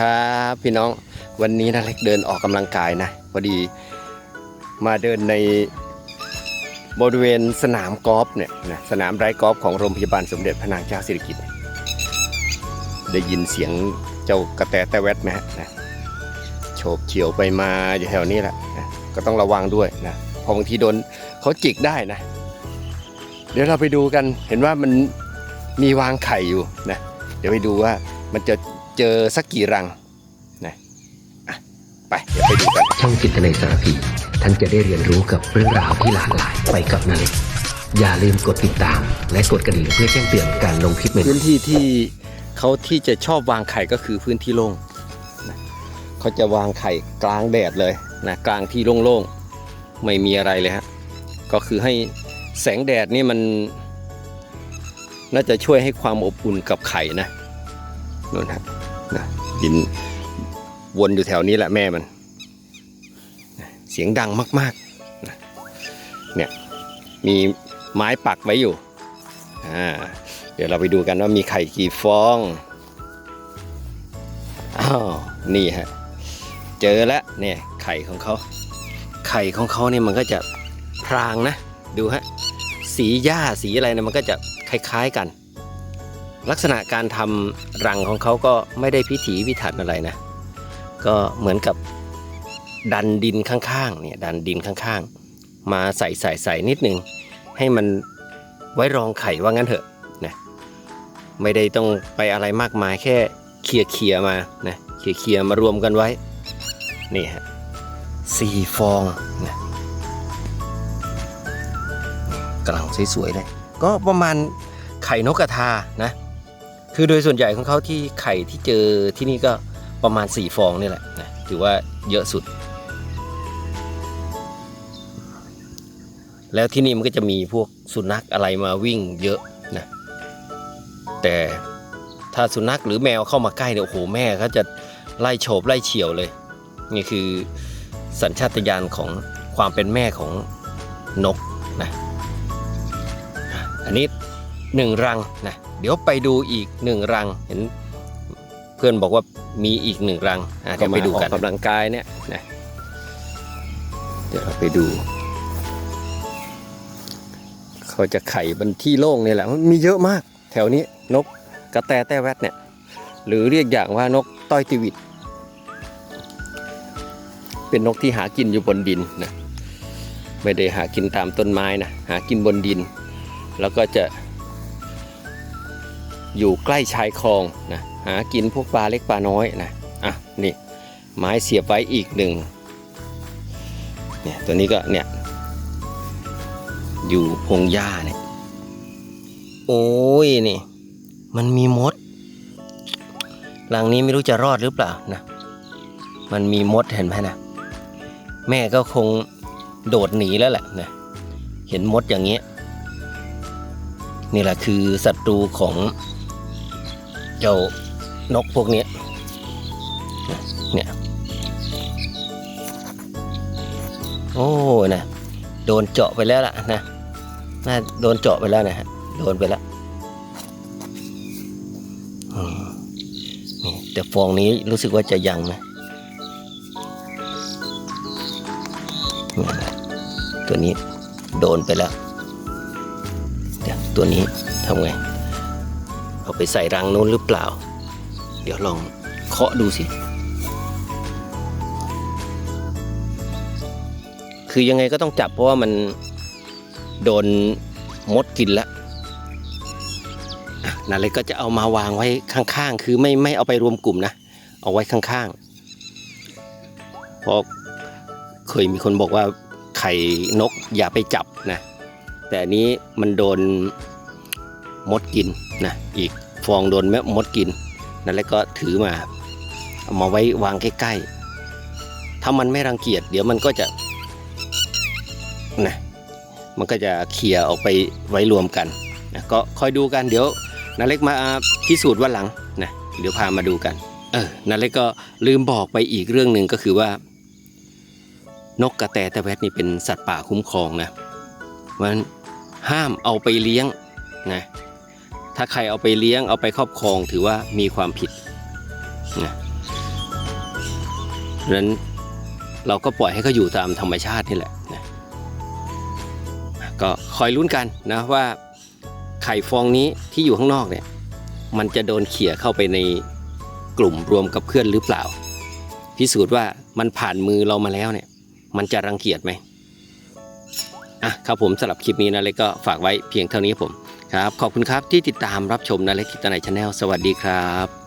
ครับพี่น้องวันนี้นะเล็กเดินออกกำลังกายนะพอดีมาเดินในบริเวณสนามกอล์ฟเนี่ยนะสนามไร้กอล์ฟของโรงพยาบาลสมเด็จพระนางเจ้าสิริกิติ์ได้ยินเสียงเจ้ากระแตแต่แวดไหมฮนะโฉบเฉียวไปมาอยู่แถวนี้แหละนะก็ต้องระวังด้วยนะพอบางทีโดนเขาจิกได้นะ เดี๋ยวเราไปดูกันเห็นว่ามันมีวางไข่อยู่นะเดี๋ยวไปดูว่ามันจะ เจอสักกี่รังนะอะไปเดี๋ยวไปดูกันช่องจิตในสารพีท่านจะได้เรียนรู้กับเรื่องราวที่หลากหลายไปกับนาเล็กอย่าลืมกดติดตาม และกดกระดิ่งเพื่อแจ้งเตือนการลงคลิปใหม่พื้นที่ที่เขาที่จะชอบวางไข่ก็คือพื้นที่โล่งนะเขาจะวางไข่กลางแดดเลยนะกลางที่โล่งๆไม่มีอะไรเลยฮะก็คือให้แสงแดดนี่มัน น่าจะช่วยให้ความอบอุ่นกับไข่นะนู่นฮะนะ บินวนอยู่แถวนี้แหละแม่มัน เสียงดังมากๆเนี่ยมีไม้ปักไว้อยู่อ่าเดี๋ยวเราไปดูกันว่ามีไข่กี่ฟองอ้าวนี่ฮะเจอแล้วเนี่ยไข่ของเขาไข่ของเขาเนี่ยมันก็จะพรางนะ ดูฮะสีหญ้าสีอะไรเนะมันก็จะคล้ายๆกัน ลักษณะการทำรังของเขาก็ไม่ได้พิถีพิถันอะไรนะ ก็เหมือนกับดันดินข้างๆเนี่ยดันดินข้างๆ มาใส่ใส่ใส่นิดนึง ให้มันไว้รองไข่ว่างั้นเถอะนะไม่ได้ต้องไปอะไรมากมายแค่เคลียร์เคลียมานะเคลียร์เคลียมารวมกันไว้ นี่ฮะสี่ฟองนะกำลังสวยๆเลย ก็ประมาณไข่นกกระทานะ คือโดยส่วนใหญ่ของเขาที่ไข่ที่เจอที่นี่ก็ประมาณ 4 ฟองนี่แหละนะถือว่าเยอะสุด แล้วที่นี่มันก็จะมีพวกสุนัขอะไรมาวิ่งเยอะนะแต่ถ้าสุนัขหรือแมวเข้ามาใกล้เนี่ยโอ้โหแม่เขาจะไล่โฉบไล่เฉียวเลย นี่คือสัญชาตญาณของความเป็นแม่ของนกนะอะอันนี้ หนึ่งรังนะเดี๋ยวไปดูอีกหนึ่งรังเห็นเพื่อนบอกว่ามีอีกหนึ่งรังอะเดี๋ยวไปดูกันกำลังกายเนี่ยนะเดี๋ยวเราไปดู เขาจะไข่บนที่โล่งนี่แหละมันมีเยอะมาก แถวนี้นกกระแตแต้แวดเนี่ย หรือเรียกอย่างว่านกต้อยติวิตเป็นนกที่หากินอยู่บนดินนะไม่ได้หากินตามต้นไม้นะหากินบนดิน แล้วก็จะ อยู่ใกล้ชายคลองนะหากินพวกปลาเล็กปลาน้อยนะอะนี่ไม้เสียบไว้อีกหนึ่งเนี่ยตัวนี้ก็เนี่ยอยู่พงหญ้าเนี่ยโอ้ยนี่มันมีมดหลังนี้ไม่รู้จะรอดหรือเปล่านะมันมีมดเห็นไหมนะแม่ก็คงโดดหนีแล้วแหละนะเห็นมดอย่างเงี้ยนี่แหละคือศัตรูของ เจ้านกพวกนี้เนี่ยโอ้นะโดนเจาะไปแล้วล่ะนะน่าโดนเจาะไปแล้วนะฮะโดนไปแล้วนี่แต่ฟองนี้รู้สึกว่าจะยังนะนี่นะตัวนี้โดนไปแล้วเดี๋ยวตัวนี้ทำไง เอาไปใส่รังโน้นหรือเปล่า เดี๋ยวลองเคาะดูสิ คือยังไงก็ต้องจับเพราะว่ามันโดนมดกินแล้วนั่นเลยก็จะเอามาวางไว้ข้างๆ คือไม่ไม่เอาไปรวมกลุ่มนะ เอาไว้ข้างๆ เพราะเคยมีคนบอกว่าไข่นกอย่าไปจับนะ แต่อันนี้มันโดนมดกินนะ อีก ฟองโดนแม่มดกินนั่นแล้วก็ถือมาเอามาไว้วางใกล้ๆถ้ามันไม่รังเกียจเดี๋ยวมันก็จะนะมันก็จะเคลียออกไปไว้รวมกันนะก็คอยดูกันเดี๋ยวนาเล็กมาพิสูจน์วันหลังนะเดี๋ยวพามาดูกันเออนาเล็กก็ลืมบอกไปอีกเรื่องหนึ่งก็คือว่า นกกระแตตะแวดนี่เป็นสัตว์ป่าคุ้มครองนะเพราะฉะนั้นห้ามเอาไปเลี้ยงนะ ถ้าใครเอาไปเลี้ยงเอาไปครอบครองถือว่ามีความผิดนะนั้นเราก็ปล่อยให้เขาอยู่ตามธรรมชาตินี่แหละนะก็คอยลุ้นกันนะว่าไข่ฟองนี้ที่อยู่ข้างนอกเนี่ย มันจะโดนเขี่ยเข้าไปในกลุ่มรวมกับเพื่อนหรือเปล่า พิสูจน์ว่ามันผ่านมือเรามาแล้วเนี่ย มันจะรังเกียจไหมอะครับผมสำหรับคลิปนี้นะเล็กก็ฝากไว้เพียงเท่านี้ผม ครับขอบคุณครับที่ติดตามรับชมนาเล็กกิตนาชาแนลสวัสดีครับ